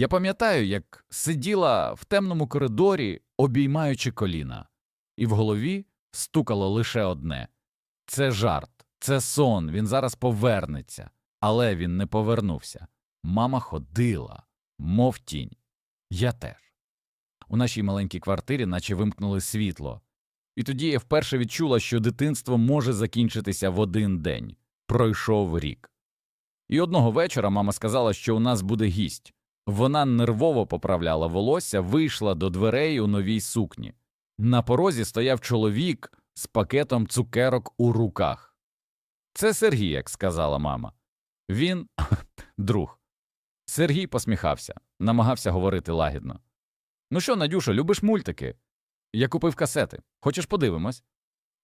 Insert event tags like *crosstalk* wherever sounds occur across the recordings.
Я пам'ятаю, як сиділа в темному коридорі, обіймаючи коліна, і в голові стукало лише одне це жарт, це сон, він зараз повернеться. Але він не повернувся. Мама ходила, мов тінь. Я теж. У нашій маленькій квартирі наче вимкнули світло. І тоді я вперше відчула, що дитинство може закінчитися в один день. Пройшов рік. І одного вечора мама сказала, що у нас буде гість. Вона нервово поправляла волосся, вийшла до дверей у новій сукні. На порозі стояв чоловік з пакетом цукерок у руках. Це Сергій, як сказала мама. Він *laughs* друг. Сергій посміхався, намагався говорити лагідно. Ну що, Надюша, любиш мультики? Я купив касети. Хочеш подивимось?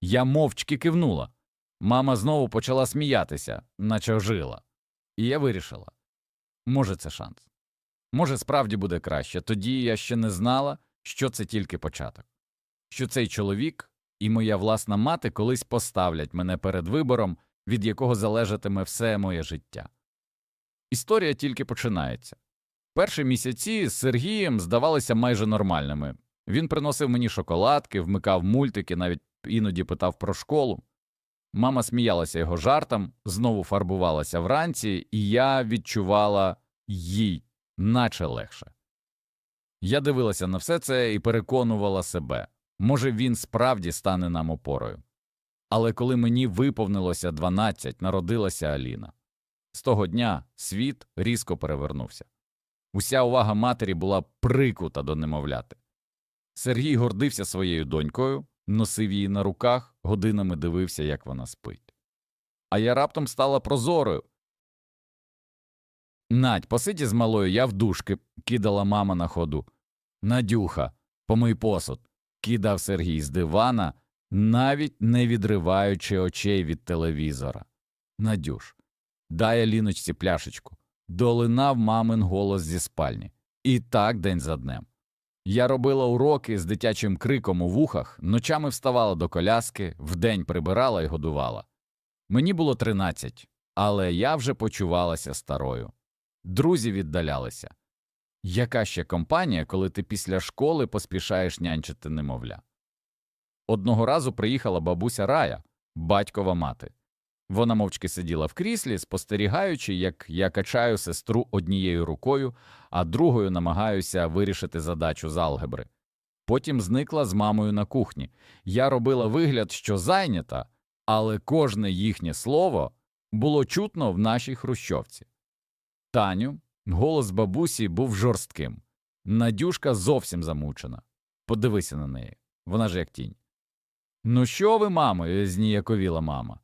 Я мовчки кивнула. Мама знову почала сміятися, наче ожила. І я вирішила може, це шанс. Може, справді буде краще. Тоді я ще не знала, що це тільки початок, що цей чоловік і моя власна мати колись поставлять мене перед вибором, від якого залежатиме все моє життя. Історія тільки починається. Перші місяці з Сергієм здавалися майже нормальними. Він приносив мені шоколадки, вмикав мультики, навіть іноді питав про школу. Мама сміялася його жартам, знову фарбувалася вранці, і я відчувала їй наче легше. Я дивилася на все це і переконувала себе може, він справді стане нам опорою. Але коли мені виповнилося 12, народилася Аліна. З того дня світ різко перевернувся. Уся увага матері була прикута до немовляти. Сергій гордився своєю донькою, носив її на руках, годинами дивився, як вона спить. А я раптом стала прозорою. Надь, посиді з малою, я в душки, кидала мама на ходу. Надюха, помий посуд, кидав Сергій з дивана, навіть не відриваючи очей від телевізора. Надюш, дай Аліночці пляшечку. Долинав мамин голос зі спальні. І так день за днем. Я робила уроки з дитячим криком у вухах, ночами вставала до коляски, вдень прибирала і годувала. Мені було тринадцять, але я вже почувалася старою. Друзі віддалялися. Яка ще компанія, коли ти після школи поспішаєш нянчити немовля? Одного разу приїхала бабуся Рая, батькова мати. Вона мовчки сиділа в кріслі, спостерігаючи, як я качаю сестру однією рукою, а другою намагаюся вирішити задачу з алгебри. Потім зникла з мамою на кухні. Я робила вигляд, що зайнята, але кожне їхнє слово було чутно в нашій хрущовці. Таню, голос бабусі був жорстким. Надюшка зовсім замучена. Подивися на неї. Вона ж як тінь. Ну що ви, мамо? зніяковіла мама.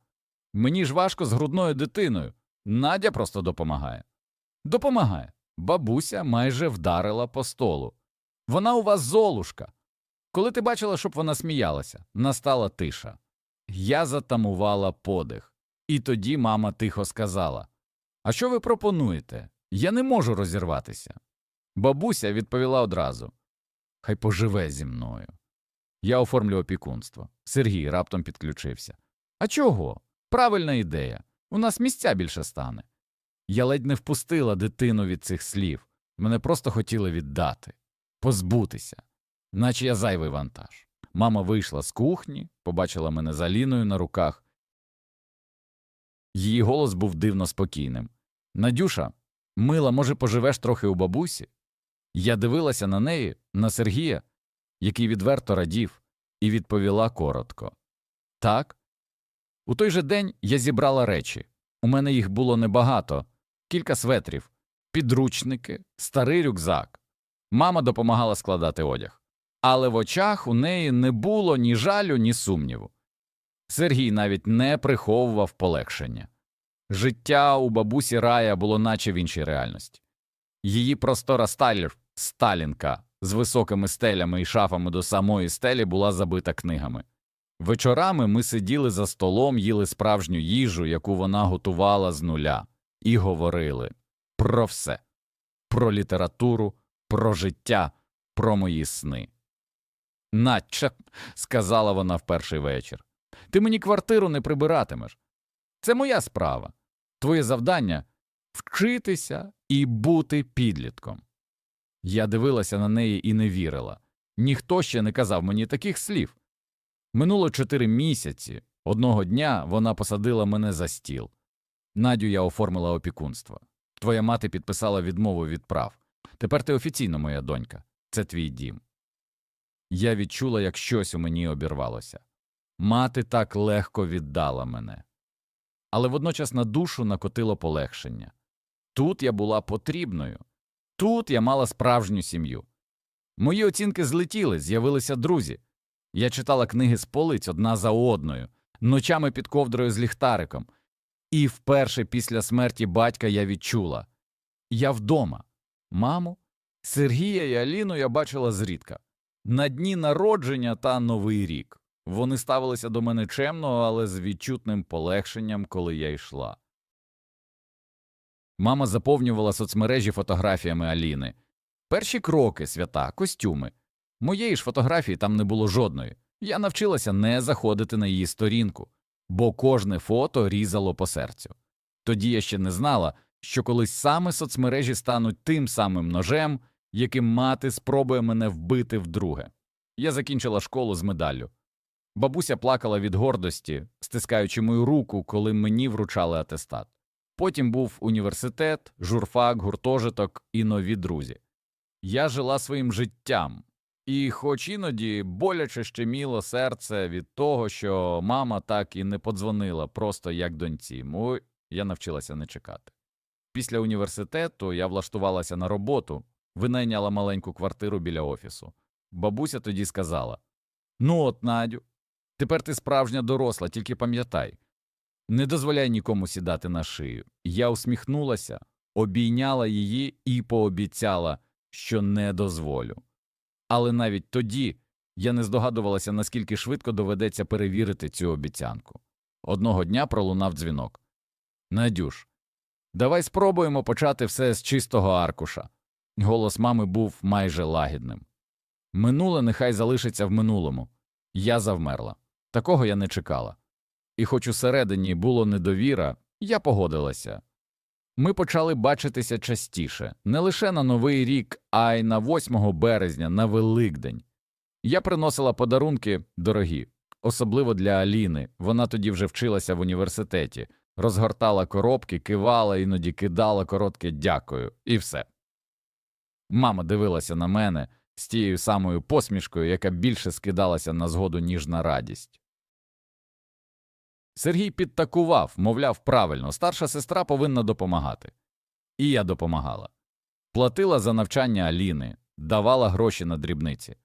Мені ж важко з грудною дитиною. Надя просто допомагає. Допомагає. Бабуся майже вдарила по столу. Вона у вас золушка. Коли ти бачила, щоб вона сміялася, настала тиша. Я затамувала подих. І тоді мама тихо сказала А що ви пропонуєте? Я не можу розірватися. Бабуся відповіла одразу Хай поживе зі мною. Я оформлю опікунство. Сергій раптом підключився. А чого? Правильна ідея. У нас місця більше стане. Я ледь не впустила дитину від цих слів. Мене просто хотіли віддати, позбутися, наче я зайвий вантаж. Мама вийшла з кухні, побачила мене за Ліною на руках. Її голос був дивно спокійним. Надюша, мила, може, поживеш трохи у бабусі? Я дивилася на неї, на Сергія, який відверто радів, і відповіла коротко Так. У той же день я зібрала речі. У мене їх було небагато, кілька светрів, підручники, старий рюкзак. Мама допомагала складати одяг. Але в очах у неї не було ні жалю, ні сумніву. Сергій навіть не приховував полегшення. Життя у бабусі Рая було наче в іншій реальності. Її простора сталір, сталінка з високими стелями і шафами до самої стелі була забита книгами. Вечорами ми сиділи за столом, їли справжню їжу, яку вона готувала з нуля, і говорили про все про літературу, про життя, про мої сни. Наче, сказала вона в перший вечір, ти мені квартиру не прибиратимеш. Це моя справа. Твоє завдання вчитися і бути підлітком. Я дивилася на неї і не вірила. Ніхто ще не казав мені таких слів. Минуло чотири місяці. Одного дня вона посадила мене за стіл. Надю я оформила опікунство. Твоя мати підписала відмову від прав. Тепер ти офіційно моя донька. Це твій дім. Я відчула, як щось у мені обірвалося. Мати так легко віддала мене. Але водночас на душу накотило полегшення. Тут я була потрібною. Тут я мала справжню сім'ю. Мої оцінки злетіли, з'явилися друзі. Я читала книги з полиць одна за одною, ночами під ковдрою з ліхтариком. І вперше після смерті батька я відчула я вдома. Маму, Сергія і Аліну я бачила зрідка. На дні народження та Новий рік. Вони ставилися до мене чемно, але з відчутним полегшенням, коли я йшла. Мама заповнювала соцмережі фотографіями Аліни. Перші кроки, свята, костюми. Моєї ж фотографії там не було жодної. Я навчилася не заходити на її сторінку, бо кожне фото різало по серцю. Тоді я ще не знала, що колись саме соцмережі стануть тим самим ножем, яким мати спробує мене вбити вдруге. Я закінчила школу з медаллю. Бабуся плакала від гордості, стискаючи мою руку, коли мені вручали атестат. Потім був університет, журфак, гуртожиток і нові друзі. Я жила своїм життям, і, хоч іноді боляче щеміло серце від того, що мама так і не подзвонила просто як доньці, мо я навчилася не чекати. Після університету я влаштувалася на роботу, винайняла маленьку квартиру біля офісу. Бабуся тоді сказала: Ну, от, Надю, тепер ти справжня доросла, тільки пам'ятай. Не дозволяй нікому сідати на шию. Я усміхнулася, обійняла її і пообіцяла, що не дозволю. Але навіть тоді я не здогадувалася, наскільки швидко доведеться перевірити цю обіцянку. Одного дня пролунав дзвінок. Надюш, давай спробуємо почати все з чистого аркуша. Голос мами був майже лагідним. Минуле нехай залишиться в минулому. Я завмерла. Такого я не чекала. І хоч усередині було недовіра, я погодилася. Ми почали бачитися частіше, не лише на Новий рік, а й на 8 березня, на Великдень. Я приносила подарунки дорогі, особливо для Аліни. Вона тоді вже вчилася в університеті, розгортала коробки, кивала, іноді кидала коротке дякую, і все. Мама дивилася на мене з тією самою посмішкою, яка більше скидалася на згоду, ніж на радість. Сергій підтакував, мовляв, правильно, старша сестра повинна допомагати. І я допомагала. Платила за навчання Аліни, давала гроші на дрібниці.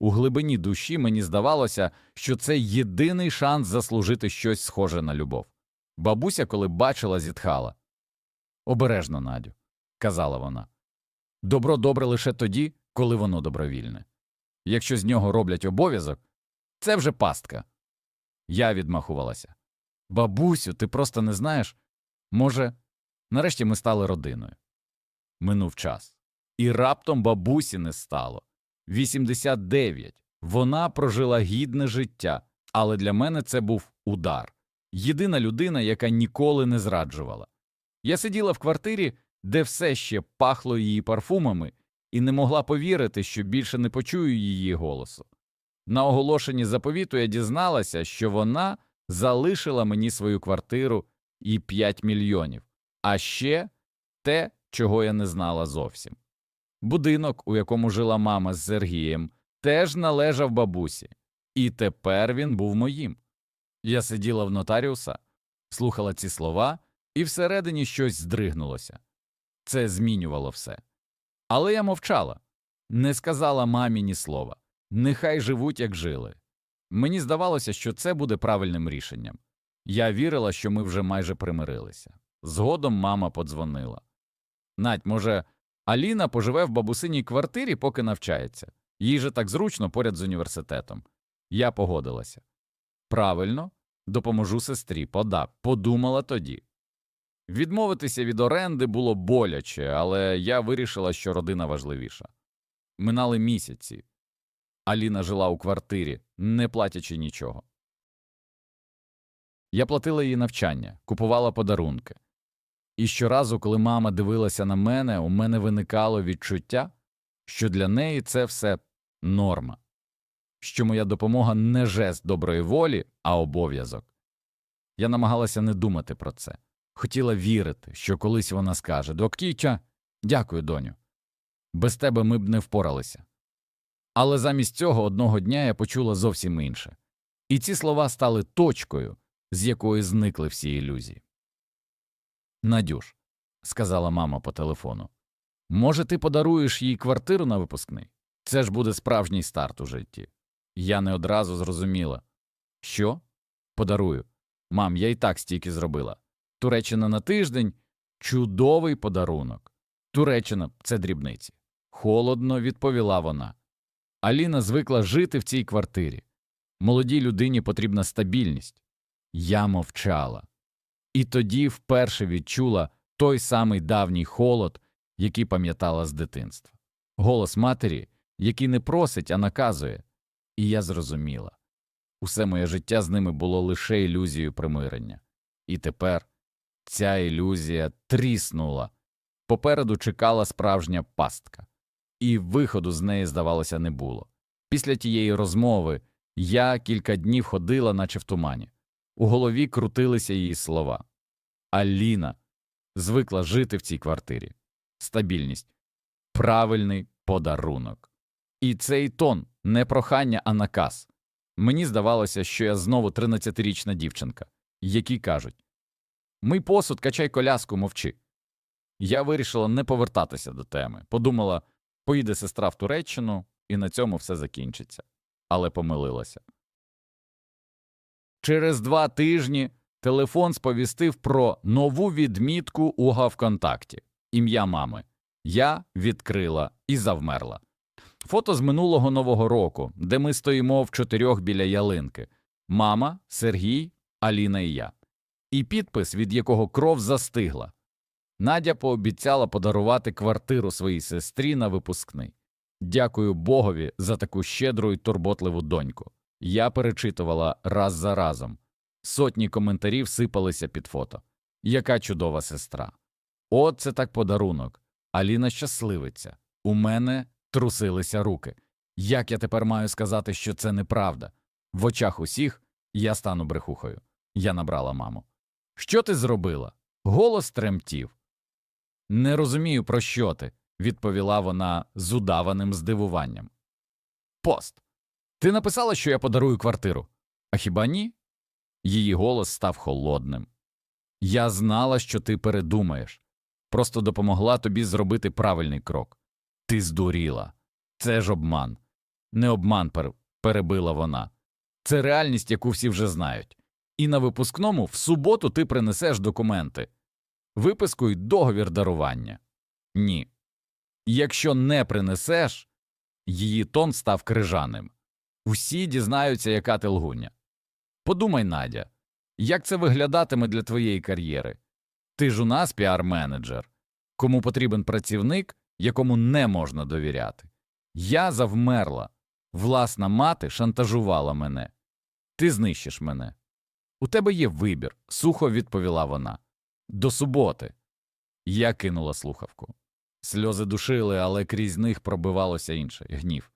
У глибині душі мені здавалося, що це єдиний шанс заслужити щось схоже на любов. Бабуся, коли бачила, зітхала. Обережно, Надю, казала вона. Добро добре лише тоді, коли воно добровільне. Якщо з нього роблять обов'язок, це вже пастка. Я відмахувалася. Бабусю, ти просто не знаєш? Може, нарешті ми стали родиною. Минув час. І раптом бабусі не стало. 89. Вона прожила гідне життя, але для мене це був удар. Єдина людина, яка ніколи не зраджувала. Я сиділа в квартирі, де все ще пахло її парфумами, і не могла повірити, що більше не почую її голосу. На оголошенні заповіту я дізналася, що вона залишила мені свою квартиру і 5 мільйонів, а ще те, чого я не знала зовсім. Будинок, у якому жила мама з Сергієм, теж належав бабусі, і тепер він був моїм. Я сиділа в нотаріуса, слухала ці слова, і всередині щось здригнулося. Це змінювало все. Але я мовчала, не сказала мамі ні слова. Нехай живуть, як жили. Мені здавалося, що це буде правильним рішенням. Я вірила, що ми вже майже примирилися. Згодом мама подзвонила. Надь, може, Аліна поживе в бабусиній квартирі, поки навчається. Їй же так зручно поряд з університетом. Я погодилася. Правильно, допоможу сестрі, пода, подумала тоді. Відмовитися від оренди було боляче, але я вирішила, що родина важливіша. Минали місяці. Аліна жила у квартирі, не платячи нічого. Я платила їй навчання, купувала подарунки. І щоразу, коли мама дивилася на мене, у мене виникало відчуття, що для неї це все норма, що моя допомога не жест доброї волі, а обов'язок. Я намагалася не думати про це. Хотіла вірити, що колись вона скаже Доктіча, дякую, доню. Без тебе ми б не впоралися. Але замість цього одного дня я почула зовсім інше. І ці слова стали точкою, з якої зникли всі ілюзії. Надюш, сказала мама по телефону, може, ти подаруєш їй квартиру на випускний? Це ж буде справжній старт у житті. Я не одразу зрозуміла. Що? Подарую. Мам, я і так стільки зробила. Туреччина на тиждень чудовий подарунок. Туреччина це дрібниці. Холодно відповіла вона. Аліна звикла жити в цій квартирі. Молодій людині потрібна стабільність. Я мовчала. І тоді вперше відчула той самий давній холод, який пам'ятала з дитинства. Голос матері, який не просить, а наказує. І я зрозуміла. Усе моє життя з ними було лише ілюзією примирення. І тепер ця ілюзія тріснула. Попереду чекала справжня пастка, і виходу з неї, здавалося, не було. Після тієї розмови я кілька днів ходила, наче в тумані. У голові крутилися її слова. Аліна звикла жити в цій квартирі. Стабільність, правильний подарунок. І цей тон не прохання, а наказ. Мені здавалося, що я знову 13-річна дівчинка, які кажуть Мий посуд, качай коляску, мовчи. Я вирішила не повертатися до теми. Подумала, поїде сестра в Туреччину, і на цьому все закінчиться. Але помилилася. Через два тижні телефон сповістив про нову відмітку у Гавконтакті. Ім'я мами. Я відкрила і завмерла. Фото з минулого нового року, де ми стоїмо в чотирьох біля ялинки мама, Сергій, Аліна і я. І підпис, від якого кров застигла. Надя пообіцяла подарувати квартиру своїй сестрі на випускний. Дякую Богові за таку щедру і турботливу доньку. Я перечитувала раз за разом. Сотні коментарів сипалися під фото. Яка чудова сестра. От це так подарунок. Аліна щасливиця. У мене трусилися руки. Як я тепер маю сказати, що це неправда? В очах усіх я стану брехухою. Я набрала маму. Що ти зробила? Голос тремтів. Не розумію, про що ти, відповіла вона з удаваним здивуванням. Пост. Ти написала, що я подарую квартиру. А хіба ні? Її голос став холодним. Я знала, що ти передумаєш. Просто допомогла тобі зробити правильний крок. Ти здуріла. Це ж обман. Не обман, пер... перебила вона. Це реальність, яку всі вже знають. І на випускному в суботу ти принесеш документи, виписку й договір дарування. Ні. Якщо не принесеш, її тон став крижаним. Усі дізнаються, яка ти лгуня. Подумай, Надя, як це виглядатиме для твоєї кар'єри? Ти ж у нас піар-менеджер, кому потрібен працівник, якому не можна довіряти. Я завмерла. Власна мати шантажувала мене. Ти знищиш мене. У тебе є вибір, сухо відповіла вона. До суботи. Я кинула слухавку. Сльози душили, але крізь них пробивалося інше гнів.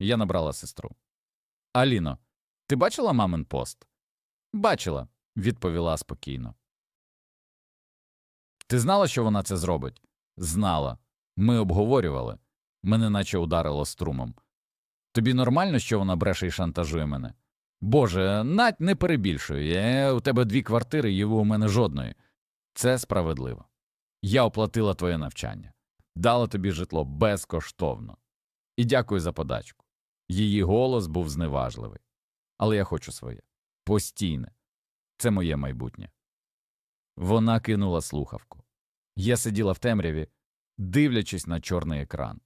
Я набрала сестру. Аліно, ти бачила мамин пост? Бачила, відповіла спокійно. Ти знала, що вона це зробить? Знала. Ми обговорювали. Мене наче ударило струмом. Тобі нормально, що вона бреше і шантажує мене? Боже, Надь не перебільшує. Е, У тебе дві квартири, і у мене жодної. Це справедливо. Я оплатила твоє навчання, дала тобі житло безкоштовно. І дякую за подачку. Її голос був зневажливий. Але я хочу своє. Постійне. Це моє майбутнє. Вона кинула слухавку. Я сиділа в темряві, дивлячись на чорний екран.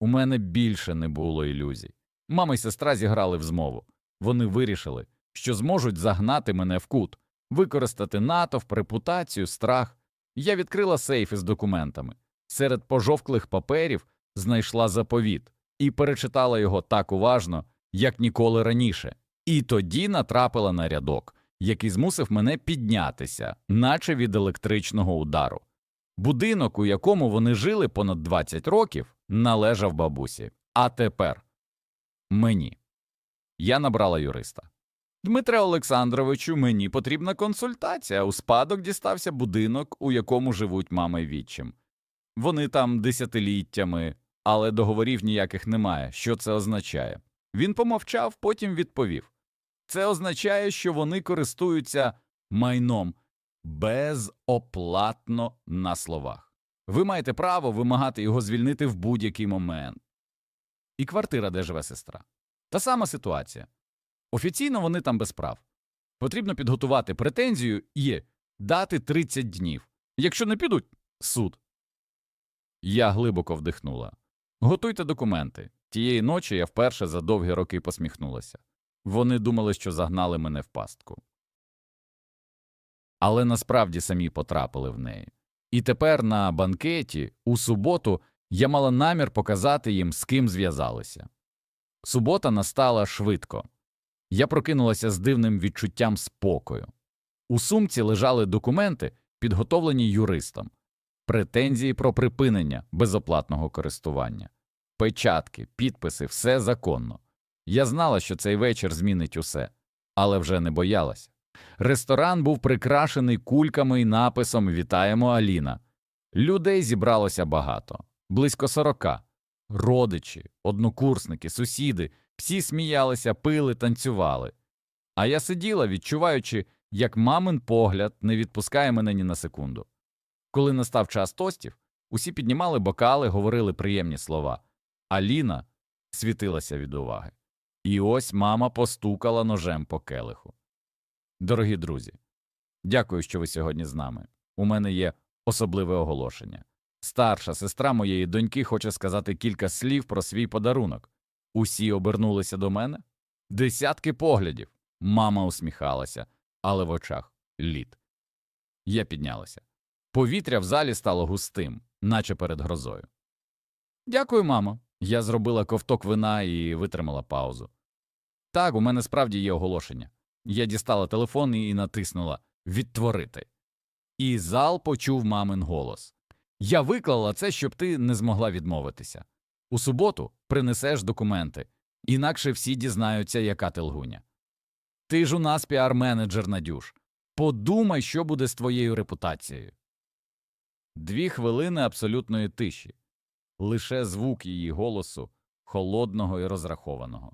У мене більше не було ілюзій. Мама й сестра зіграли в змову. Вони вирішили, що зможуть загнати мене в кут, використати натовп, репутацію, страх. Я відкрила сейф із документами. Серед пожовклих паперів знайшла заповіт і перечитала його так уважно, як ніколи раніше. І тоді натрапила на рядок, який змусив мене піднятися, наче від електричного удару. Будинок, у якому вони жили понад 20 років, належав бабусі. А тепер мені. Я набрала юриста. Дмитре Олександровичу, мені потрібна консультація. У спадок дістався будинок, у якому живуть мама й відчим. Вони там десятиліттями, але договорів ніяких немає. Що це означає? Він помовчав, потім відповів. Це означає, що вони користуються майном безоплатно на словах. Ви маєте право вимагати його звільнити в будь-який момент. І квартира, де живе сестра. Та сама ситуація. Офіційно вони там без прав. Потрібно підготувати претензію і дати 30 днів. Якщо не підуть суд. Я глибоко вдихнула. Готуйте документи. Тієї ночі я вперше за довгі роки посміхнулася. Вони думали, що загнали мене в пастку. Але насправді самі потрапили в неї. І тепер на банкеті у суботу я мала намір показати їм, з ким зв'язалися. Субота настала швидко. Я прокинулася з дивним відчуттям спокою. У сумці лежали документи, підготовлені юристом, претензії про припинення безоплатного користування, печатки, підписи, все законно. Я знала, що цей вечір змінить усе, але вже не боялася. Ресторан був прикрашений кульками і написом Вітаємо Аліна. Людей зібралося багато, близько сорока. Родичі, однокурсники, сусіди, всі сміялися, пили, танцювали. А я сиділа, відчуваючи, як мамин погляд не відпускає мене ні на секунду. Коли настав час тостів, усі піднімали бокали, говорили приємні слова. Аліна світилася від уваги. І ось мама постукала ножем по келиху. Дорогі друзі, дякую, що ви сьогодні з нами. У мене є особливе оголошення. Старша сестра моєї доньки хоче сказати кілька слів про свій подарунок. Усі обернулися до мене. Десятки поглядів. Мама усміхалася, але в очах лід. Я піднялася. Повітря в залі стало густим, наче перед грозою. Дякую, мамо. Я зробила ковток вина і витримала паузу. Так, у мене справді є оголошення. Я дістала телефон і натиснула Відтворити. І зал почув мамин голос. Я виклала це, щоб ти не змогла відмовитися. У суботу принесеш документи, інакше всі дізнаються, яка ти лгуня. Ти ж у нас піар-менеджер, Надюш. Подумай, що буде з твоєю репутацією. Дві хвилини абсолютної тиші, лише звук її голосу, холодного і розрахованого.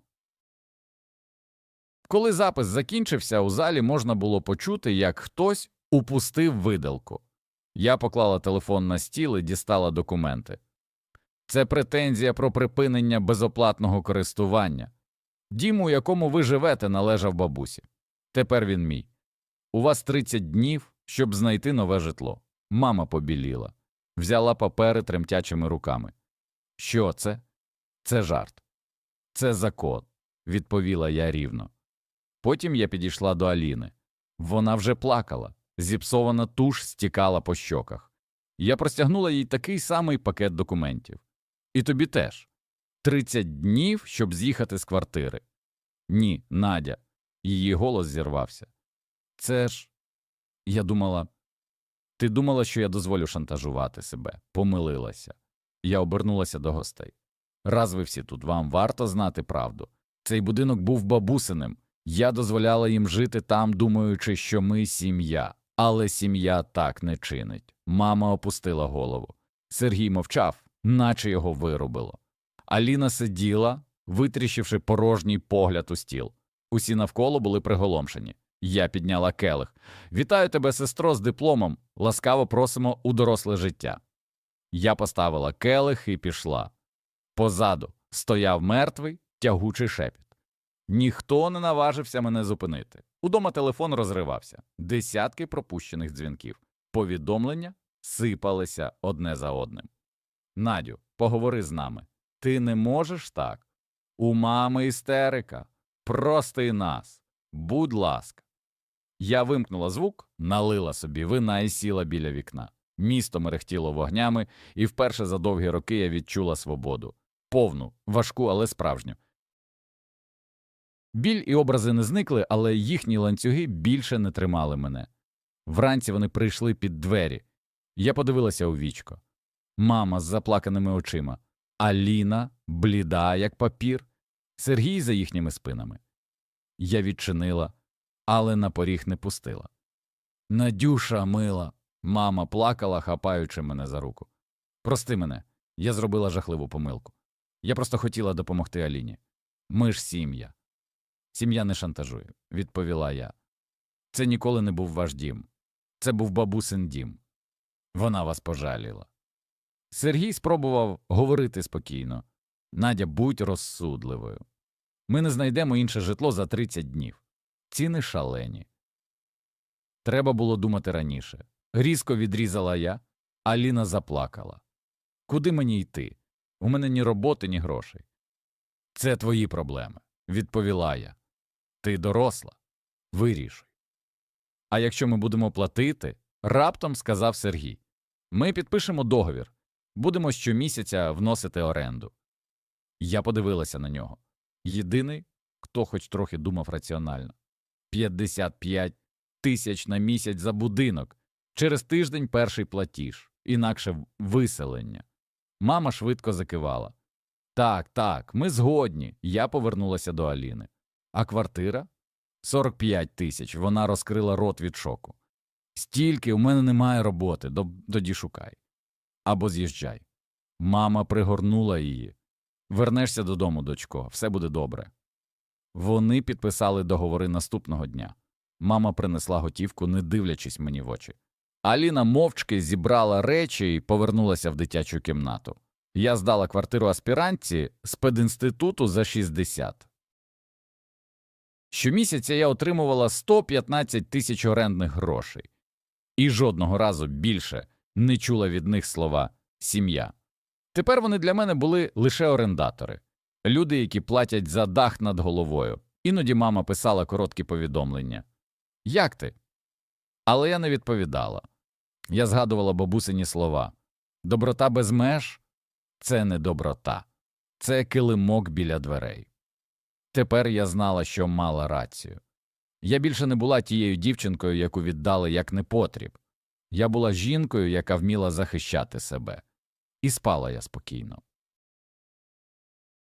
Коли запис закінчився, у залі можна було почути, як хтось упустив видалку. Я поклала телефон на стіл і дістала документи. Це претензія про припинення безоплатного користування. Дім, у якому ви живете, належав бабусі. Тепер він мій. У вас 30 днів, щоб знайти нове житло. Мама побіліла, взяла папери тремтячими руками. Що це? Це жарт. Це закон, відповіла я рівно. Потім я підійшла до Аліни. Вона вже плакала, зіпсована туш стікала по щоках. Я простягнула їй такий самий пакет документів. І тобі теж. Тридцять днів, щоб з'їхати з квартири. Ні, Надя. Її голос зірвався. Це ж. Я думала. Ти думала, що я дозволю шантажувати себе, помилилася. Я обернулася до гостей. Раз ви всі тут, вам варто знати правду. Цей будинок був бабусиним. Я дозволяла їм жити там, думаючи, що ми сім'я. Але сім'я так не чинить. Мама опустила голову. Сергій мовчав, наче його вирубило. Аліна сиділа, витріщивши порожній погляд у стіл. Усі навколо були приголомшені. Я підняла келих. Вітаю тебе, сестро, з дипломом. Ласкаво просимо у доросле життя. Я поставила келих і пішла. Позаду стояв мертвий, тягучий шепіт. Ніхто не наважився мене зупинити. Удома телефон розривався, десятки пропущених дзвінків. Повідомлення сипалися одне за одним. Надю, поговори з нами. Ти не можеш так. У мами істерика. Прости нас. Будь ласка. Я вимкнула звук, налила собі вина і сіла біля вікна. Місто мерехтіло вогнями, і вперше за довгі роки я відчула свободу. Повну, важку, але справжню. Біль і образи не зникли, але їхні ланцюги більше не тримали мене. Вранці вони прийшли під двері. Я подивилася у вічко. Мама з заплаканими очима. Аліна, бліда, як папір, Сергій за їхніми спинами. Я відчинила, але на поріг не пустила. Надюша, мила, мама плакала, хапаючи мене за руку. Прости мене, я зробила жахливу помилку. Я просто хотіла допомогти Аліні. Ми ж сім'я. Сім'я не шантажує, відповіла я. Це ніколи не був ваш дім. Це був бабусин дім. Вона вас пожаліла. Сергій спробував говорити спокійно. Надя, будь розсудливою. Ми не знайдемо інше житло за 30 днів. Ціни шалені. Треба було думати раніше. Різко відрізала я, Аліна заплакала. Куди мені йти? У мене ні роботи, ні грошей. Це твої проблеми, відповіла я. Ти доросла. Вирішуй. А якщо ми будемо платити, раптом сказав Сергій. Ми підпишемо договір, будемо щомісяця вносити оренду. Я подивилася на нього. Єдиний, хто хоч трохи думав раціонально 55 тисяч на місяць за будинок, через тиждень перший платіж, інакше виселення. Мама швидко закивала. Так, так, ми згодні. Я повернулася до Аліни. А квартира? 45 тисяч. Вона розкрила рот від шоку. Стільки у мене немає роботи, тоді шукай. Або з'їжджай. Мама пригорнула її. Вернешся додому, дочко, все буде добре. Вони підписали договори наступного дня. Мама принесла готівку, не дивлячись мені в очі. Аліна мовчки зібрала речі і повернулася в дитячу кімнату. Я здала квартиру аспірантці з пединституту за 60. Щомісяця я отримувала 115 тисяч орендних грошей. І жодного разу більше не чула від них слова «сім'я». Тепер вони для мене були лише орендатори, люди, які платять за дах над головою. Іноді мама писала короткі повідомлення Як ти? Але я не відповідала. Я згадувала бабусині слова Доброта без меж це не доброта, це килимок біля дверей. Тепер я знала, що мала рацію. Я більше не була тією дівчинкою, яку віддали як непотріб. Я була жінкою, яка вміла захищати себе. І спала я спокійно.